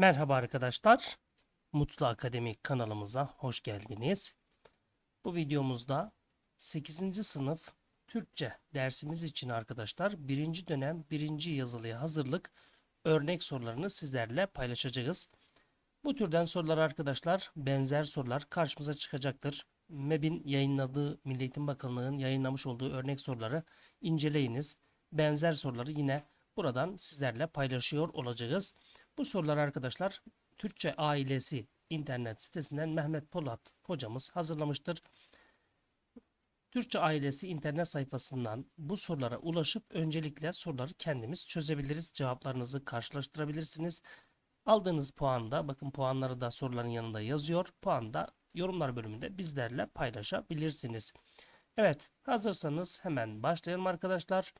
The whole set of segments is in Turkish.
Merhaba arkadaşlar. Mutlu Akademik kanalımıza hoş geldiniz. Bu videomuzda 8. sınıf Türkçe dersimiz için arkadaşlar 1. dönem 1. yazılıya hazırlık örnek sorularını sizlerle paylaşacağız. Bu türden sorular arkadaşlar benzer sorular karşımıza çıkacaktır. MEB'in yayınladığı Milli Eğitim Bakanlığı'nın yayınlamış olduğu örnek soruları inceleyiniz. Benzer soruları yine buradan sizlerle paylaşıyor olacağız. Bu sorular arkadaşlar Türkçe Ailesi internet sitesinden Mehmet Polat hocamız hazırlamıştır. Türkçe Ailesi internet sayfasından bu sorulara ulaşıp öncelikle soruları kendimiz çözebiliriz. Cevaplarınızı karşılaştırabilirsiniz. Aldığınız puanda bakın puanları da soruların yanında yazıyor. Puan da yorumlar bölümünde bizlerle paylaşabilirsiniz. Evet hazırsanız hemen başlayalım arkadaşlar.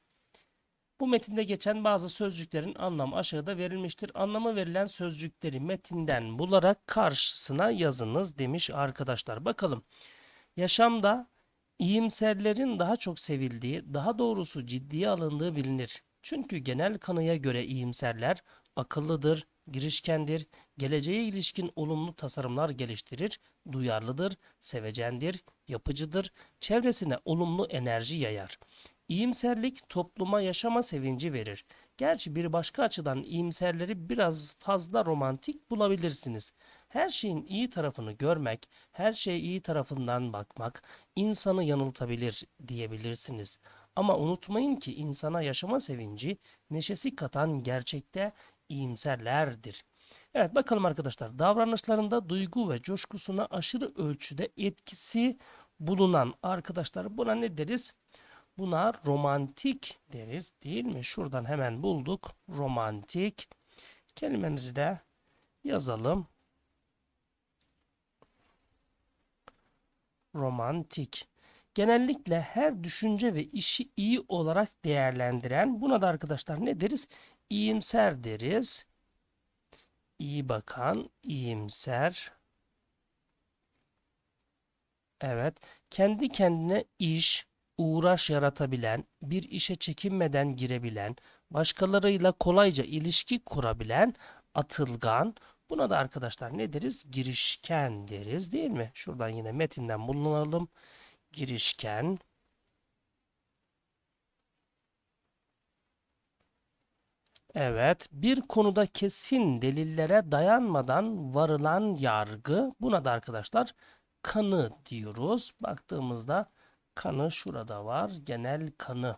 Bu metinde geçen bazı sözcüklerin anlamı aşağıda verilmiştir. Anlamı verilen sözcükleri metinden bularak karşısına yazınız demiş arkadaşlar. Bakalım. Yaşamda iyimserlerin daha çok sevildiği, daha doğrusu ciddiye alındığı bilinir. Çünkü genel kanıya göre iyimserler akıllıdır, girişkendir, geleceğe ilişkin olumlu tasarımlar geliştirir, duyarlıdır, sevecendir, yapıcıdır, çevresine olumlu enerji yayar. İyimserlik topluma yaşama sevinci verir. Gerçi bir başka açıdan iyimserleri biraz fazla romantik bulabilirsiniz. Her şeyin iyi tarafını görmek, her şeye iyi tarafından bakmak insanı yanıltabilir diyebilirsiniz. Ama unutmayın ki insana yaşama sevinci, neşesi katan gerçekte iyimserlerdir. Evet bakalım arkadaşlar davranışlarında duygu ve coşkusuna aşırı ölçüde etkisi bulunan arkadaşlar buna ne deriz? Buna romantik deriz değil mi? Şuradan hemen bulduk. Romantik. Kelimemizi de yazalım. Romantik. Genellikle her düşünce ve işi iyi olarak değerlendiren buna da arkadaşlar ne deriz? İyimser deriz. İyi bakan, iyimser. Evet. Kendi kendine iş, uğraş yaratabilen, bir işe çekinmeden girebilen, başkalarıyla kolayca ilişki kurabilen, atılgan. Buna da arkadaşlar ne deriz? Girişken deriz değil mi? Şuradan yine metinden bulunalım. Girişken. Evet, bir konuda kesin delillere dayanmadan varılan yargı, buna da arkadaşlar kanı diyoruz. Baktığımızda kanı şurada var. Genel kanı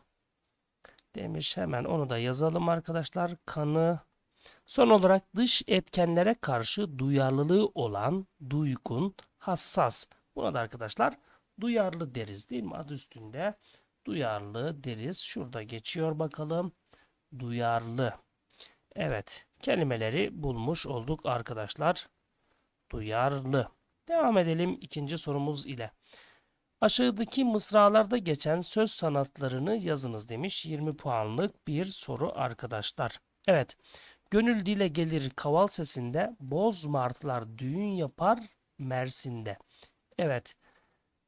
demiş. Hemen onu da yazalım arkadaşlar. Kanı. Son olarak dış etkenlere karşı duyarlılığı olan, duygun, hassas. Buna da arkadaşlar duyarlı deriz değil mi? Adı üstünde duyarlı deriz. Şurada geçiyor bakalım. Duyarlı. Evet. Kelimeleri bulmuş olduk arkadaşlar. Duyarlı. Devam edelim ikinci sorumuz ile. Aşağıdaki mısralarda geçen söz sanatlarını yazınız demiş. 20 puanlık bir soru arkadaşlar. Evet. Gönül dile gelir kaval sesinde, boz martılar düğün yapar Mersin'de. Evet.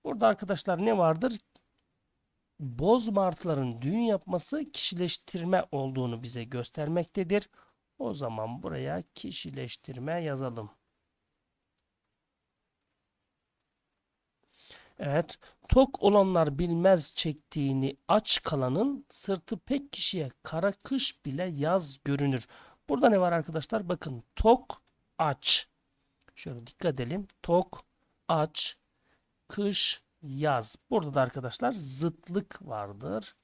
Burada arkadaşlar ne vardır? Boz martıların düğün yapması kişileştirme olduğunu bize göstermektedir. O zaman buraya kişileştirme yazalım. Evet, tok olanlar bilmez çektiğini aç kalanın sırtı pek kişiye kara kış bile yaz görünür. Burada ne var arkadaşlar? Bakın tok, aç. Şöyle dikkat edelim. Tok, aç, kış, yaz. Burada da arkadaşlar zıtlık vardır.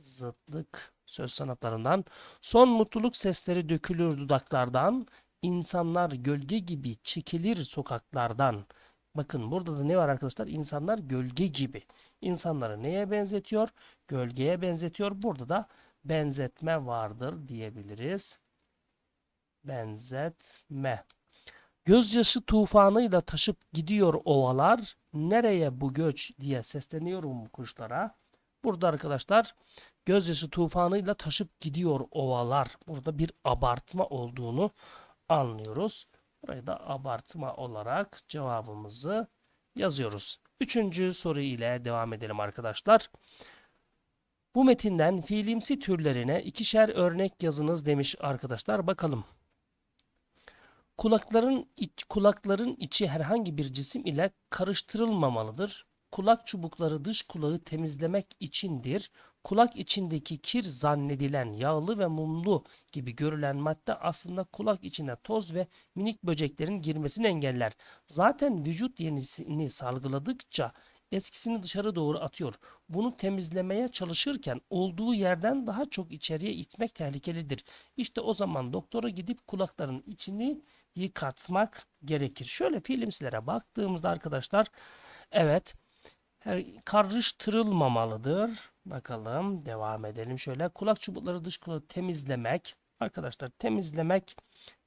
Zıtlık söz sanatlarından. Son mutluluk sesleri dökülür dudaklardan. İnsanlar gölge gibi çekilir sokaklardan. Bakın burada da ne var arkadaşlar? İnsanlar gölge gibi. İnsanları neye benzetiyor? Gölgeye benzetiyor. Burada da benzetme vardır diyebiliriz. Benzetme. Gözyaşı tufanıyla taşıp gidiyor ovalar. Nereye bu göç diye sesleniyorum kuşlara. Burada arkadaşlar gözyaşı tufanıyla taşıp gidiyor ovalar. Burada bir abartma olduğunu anlıyoruz. Burayı da abartma olarak cevabımızı yazıyoruz. Üçüncü soru ile devam edelim arkadaşlar. Bu metinden fiilimsi türlerine ikişer örnek yazınız demiş arkadaşlar. Bakalım. Kulakların iç, kulakların içi herhangi bir cisim ile karıştırılmamalıdır. Kulak çubukları dış kulağı temizlemek içindir. Kulak içindeki kir zannedilen yağlı ve mumlu gibi görülen madde aslında kulak içine toz ve minik böceklerin girmesini engeller. Zaten vücut yenisini salgıladıkça eskisini dışarı doğru atıyor. Bunu temizlemeye çalışırken olduğu yerden daha çok içeriye itmek tehlikelidir. İşte o zaman doktora gidip kulakların içini yıkatmak gerekir. Şöyle filmslere baktığımızda arkadaşlar evet her, karıştırılmamalıdır. Bakalım devam edelim şöyle. Kulak çubukları dış kulağı temizlemek. Arkadaşlar temizlemek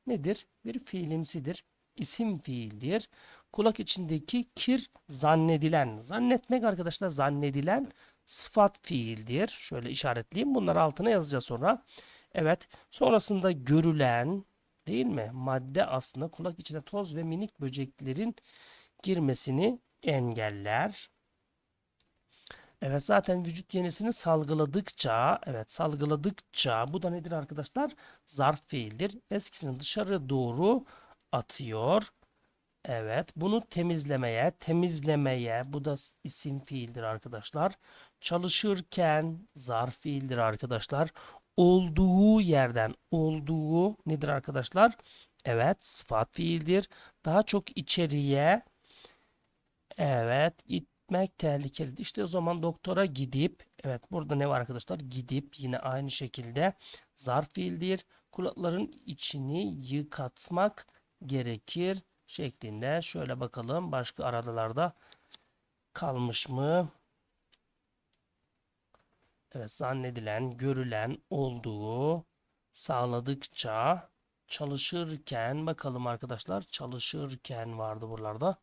nedir? Bir fiilimsidir. İsim fiildir. Kulak içindeki kir zannedilen. Zannetmek arkadaşlar zannedilen sıfat fiildir. Şöyle işaretleyeyim. Bunları altına yazacağız sonra. Evet. Sonrasında görülen değil mi? Madde aslında kulak içine toz ve minik böceklerin girmesini engeller. Evet zaten vücut yenisini salgıladıkça, evet salgıladıkça bu da nedir arkadaşlar? Zarf fiildir. Eskisini dışarı doğru atıyor. Evet bunu temizlemeye, temizlemeye bu da isim fiildir arkadaşlar. Çalışırken zarf fiildir arkadaşlar. Olduğu yerden, olduğu nedir arkadaşlar? Evet sıfat fiildir. Daha çok içeriye, evet it gitmek tehlikelidir. İşte o zaman doktora gidip evet burada ne var arkadaşlar? Gidip yine aynı şekilde zarf fiildir. Kulakların içini yıkatmak gerekir şeklinde. Şöyle bakalım başka aradalarda kalmış mı? Evet zannedilen, görülen olduğu sağladıkça çalışırken bakalım arkadaşlar çalışırken vardı buralarda.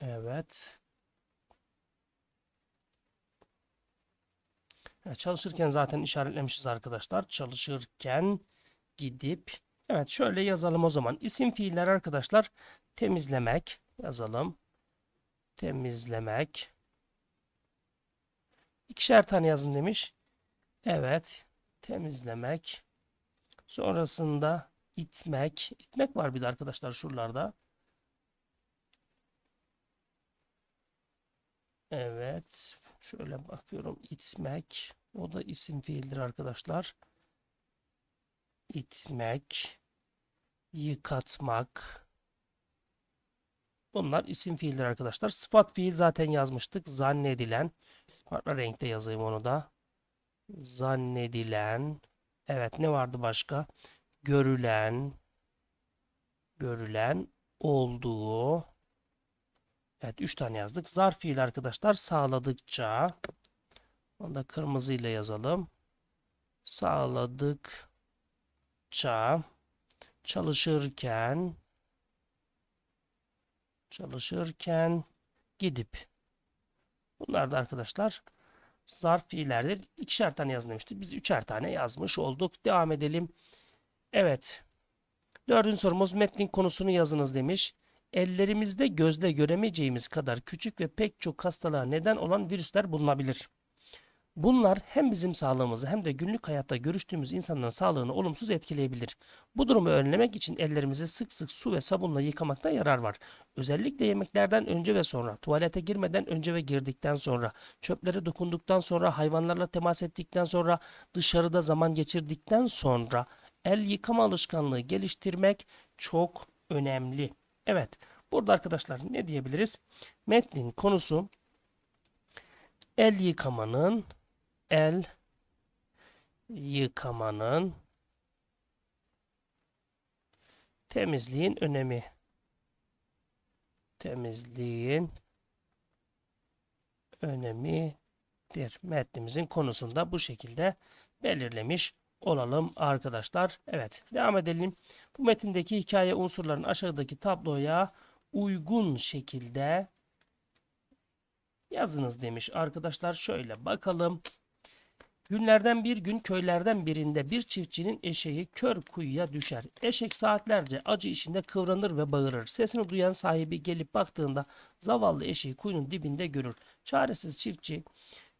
Evet. evet. Çalışırken zaten işaretlemişiz arkadaşlar. Çalışırken gidip Evet şöyle yazalım o zaman. İsim fiiller arkadaşlar temizlemek yazalım. Temizlemek. İkişer tane yazın demiş. Evet. Temizlemek. Sonrasında itmek. İtmek var bir de arkadaşlar şuralarda. Evet. Şöyle bakıyorum. İtmek. O da isim fiildir arkadaşlar. İtmek. Yıkatmak. Bunlar isim fiildir arkadaşlar. Sıfat fiil zaten yazmıştık. Zannedilen. Farklı renkte yazayım onu da. Zannedilen. Evet ne vardı başka? Görülen. Görülen. Olduğu. Evet 3 tane yazdık. Zarf fiil arkadaşlar sağladıkça onu da kırmızıyla yazalım. Sağladıkça çalışırken çalışırken gidip bunlar da arkadaşlar zarf fiillerdir. İkişer tane yazın demiştik. Biz üçer tane yazmış olduk. Devam edelim. Evet. Dördüncü sorumuz metnin konusunu yazınız demiş. Ellerimizde gözle göremeyeceğimiz kadar küçük ve pek çok hastalığa neden olan virüsler bulunabilir. Bunlar hem bizim sağlığımızı hem de günlük hayatta görüştüğümüz insanların sağlığını olumsuz etkileyebilir. Bu durumu önlemek için ellerimizi sık sık su ve sabunla yıkamakta yarar var. Özellikle yemeklerden önce ve sonra, tuvalete girmeden önce ve girdikten sonra, çöplere dokunduktan sonra, hayvanlarla temas ettikten sonra, dışarıda zaman geçirdikten sonra el yıkama alışkanlığı geliştirmek çok önemli. Evet. Burada arkadaşlar ne diyebiliriz? Metnin konusu el yıkamanın el yıkamanın temizliğin önemi. Temizliğin önemidir. Metnimizin konusunda bu şekilde belirlemiş olalım arkadaşlar. Evet devam edelim. Bu metindeki hikaye unsurların aşağıdaki tabloya uygun şekilde yazınız demiş arkadaşlar. Şöyle bakalım. Günlerden bir gün köylerden birinde bir çiftçinin eşeği kör kuyuya düşer. Eşek saatlerce acı içinde kıvranır ve bağırır. Sesini duyan sahibi gelip baktığında zavallı eşeği kuyunun dibinde görür. Çaresiz çiftçi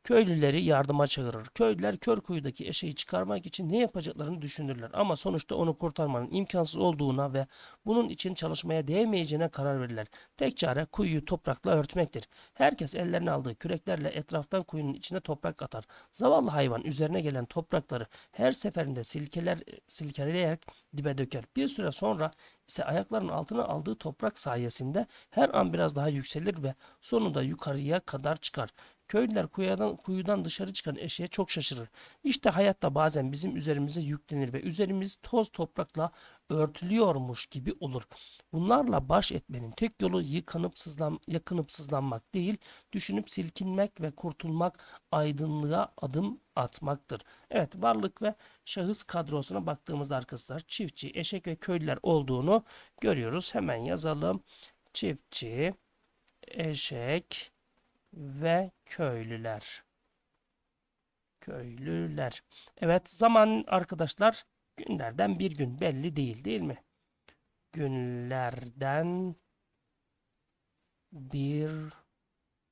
köylüleri yardıma çağırır. Köylüler Körkuyu'daki eşeği çıkarmak için ne yapacaklarını düşünürler. Ama sonuçta onu kurtarmanın imkansız olduğuna ve bunun için çalışmaya değmeyeceğine karar verirler. Tek çare kuyuyu toprakla örtmektir. Herkes ellerine aldığı küreklerle etraftan kuyunun içine toprak atar. Zavallı hayvan üzerine gelen toprakları her seferinde silkeler silkeleyerek dibe döker. Bir süre sonra ise ayaklarının altına aldığı toprak sayesinde her an biraz daha yükselir ve sonunda yukarıya kadar çıkar. Köylüler kuyudan, kuyudan dışarı çıkan eşeğe çok şaşırır. İşte hayatta bazen bizim üzerimize yüklenir ve üzerimiz toz toprakla örtülüyormuş gibi olur. Bunlarla baş etmenin tek yolu yıkanıp sızlan, yakınıp sızlanmak değil, düşünüp silkinmek ve kurtulmak, aydınlığa adım atmaktır. Evet, varlık ve şahıs kadrosuna baktığımızda arkadaşlar çiftçi, eşek ve köylüler olduğunu görüyoruz. Hemen yazalım. Çiftçi, eşek, ve köylüler. Köylüler. Evet zaman arkadaşlar günlerden bir gün belli değil değil mi? Günlerden bir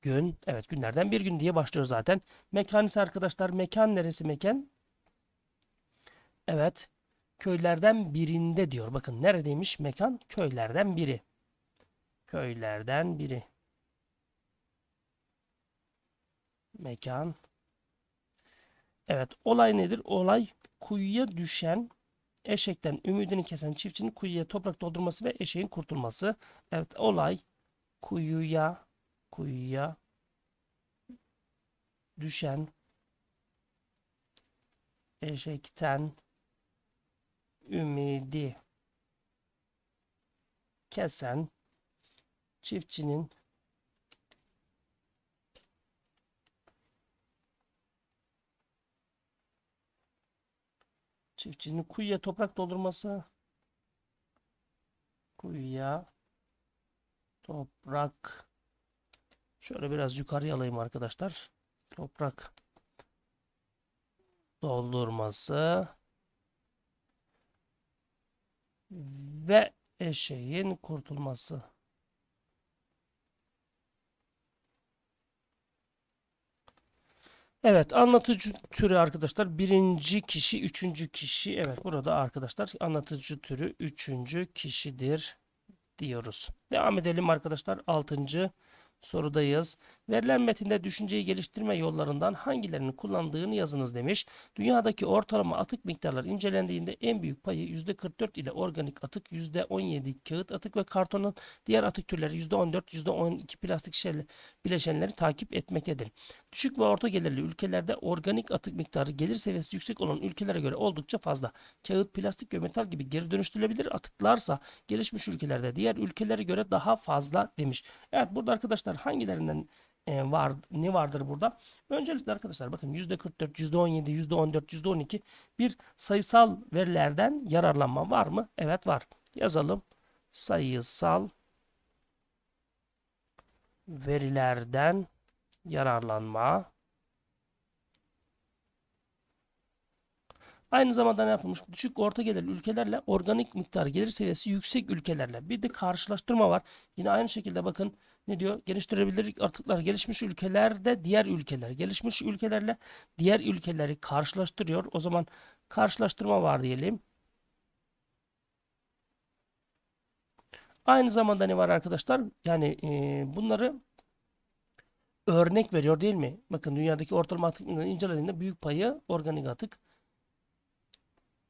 gün. Evet günlerden bir gün diye başlıyor zaten. Mekan ise arkadaşlar mekan neresi mekan? Evet köylerden birinde diyor. Bakın neredeymiş mekan? Köylerden biri. Köylerden biri. Mekan. Evet olay nedir? Olay kuyuya düşen eşekten ümidini kesen çiftçinin kuyuya toprak doldurması ve eşeğin kurtulması. Evet olay kuyuya kuyuya düşen eşekten ümidi kesen çiftçinin Çiftçinin kuyuya toprak doldurması. Kuyuya toprak. Şöyle biraz yukarıya alayım arkadaşlar. Toprak doldurması ve eşeğin kurtulması. Evet anlatıcı türü arkadaşlar birinci kişi üçüncü kişi evet burada arkadaşlar anlatıcı türü üçüncü kişidir diyoruz. Devam edelim arkadaşlar altıncı sorudayız. Verilen metinde düşünceyi geliştirme yollarından hangilerini kullandığını yazınız demiş. Dünyadaki ortalama atık miktarları incelendiğinde en büyük payı %44 ile organik atık, %17 kağıt atık ve kartonun diğer atık türleri %14, %12 plastik bileşenleri takip etmektedir. Düşük ve orta gelirli ülkelerde organik atık miktarı gelir seviyesi yüksek olan ülkelere göre oldukça fazla. Kağıt, plastik ve metal gibi geri dönüştürülebilir atıklarsa gelişmiş ülkelerde diğer ülkelere göre daha fazla demiş. Evet burada arkadaşlar hangilerinden e, var ne vardır burada? Öncelikle arkadaşlar bakın %44, %17, %14, %12 bir sayısal verilerden yararlanma var mı? Evet var. Yazalım. Sayısal verilerden yararlanma. Aynı zamanda ne yapılmış? Düşük orta gelirli ülkelerle organik miktar gelir seviyesi yüksek ülkelerle. Bir de karşılaştırma var. Yine aynı şekilde bakın ne diyor? Geliştirebilir atıklar gelişmiş ülkelerde diğer ülkeler. Gelişmiş ülkelerle diğer ülkeleri karşılaştırıyor. O zaman karşılaştırma var diyelim. Aynı zamanda ne var arkadaşlar? Yani e, bunları örnek veriyor değil mi? Bakın dünyadaki ortalama atıkların incelediğinde büyük payı organik atık.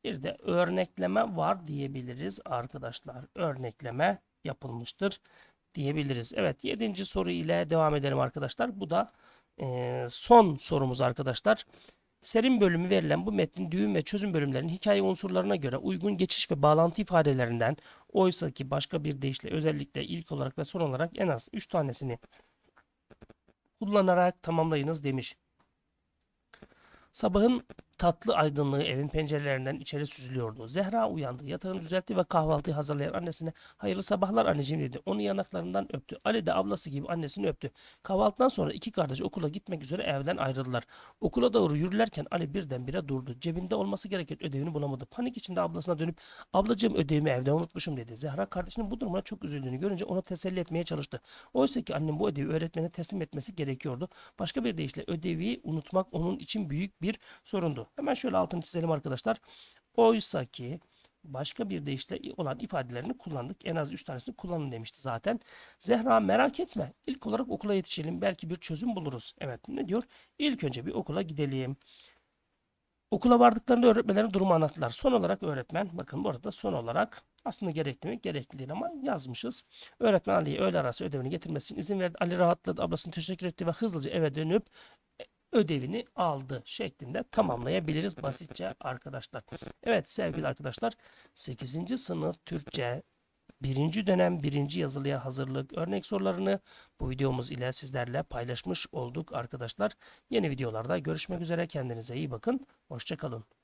Bir de örnekleme var diyebiliriz arkadaşlar. Örnekleme yapılmıştır diyebiliriz. Evet 7. soru ile devam edelim arkadaşlar. Bu da e, son sorumuz arkadaşlar. Serim bölümü verilen bu metnin düğüm ve çözüm bölümlerinin hikaye unsurlarına göre uygun geçiş ve bağlantı ifadelerinden oysa ki başka bir deyişle özellikle ilk olarak ve son olarak en az 3 tanesini kullanarak tamamlayınız demiş. Sabahın tatlı aydınlığı evin pencerelerinden içeri süzülüyordu. Zehra uyandı. Yatağını düzeltti ve kahvaltıyı hazırlayan annesine hayırlı sabahlar anneciğim dedi. Onu yanaklarından öptü. Ali de ablası gibi annesini öptü. Kahvaltıdan sonra iki kardeş okula gitmek üzere evden ayrıldılar. Okula doğru yürürlerken Ali birdenbire durdu. Cebinde olması gereken ödevini bulamadı. Panik içinde ablasına dönüp ablacığım ödevimi evde unutmuşum dedi. Zehra kardeşinin bu durumuna çok üzüldüğünü görünce onu teselli etmeye çalıştı. Oysa ki annem bu ödevi öğretmene teslim etmesi gerekiyordu. Başka bir deyişle ödevi unutmak onun için büyük bir sorundu. Hemen şöyle altını çizelim arkadaşlar. Oysa ki başka bir deyişle olan ifadelerini kullandık. En az 3 tanesini kullanın demişti zaten. Zehra merak etme. İlk olarak okula yetişelim. Belki bir çözüm buluruz. Evet ne diyor? İlk önce bir okula gidelim. Okula vardıklarında öğretmenlerin durumu anlattılar. Son olarak öğretmen, bakın bu arada son olarak aslında gerekli mi? Gerekli değil ama yazmışız. Öğretmen Ali'ye öğle arası ödevini getirmesi için izin verdi. Ali rahatladı, ablasına teşekkür etti ve hızlıca eve dönüp ödevini aldı şeklinde tamamlayabiliriz basitçe arkadaşlar. Evet sevgili arkadaşlar 8. sınıf Türkçe birinci dönem birinci yazılıya hazırlık örnek sorularını bu videomuz ile sizlerle paylaşmış olduk arkadaşlar. Yeni videolarda görüşmek üzere kendinize iyi bakın. Hoşçakalın.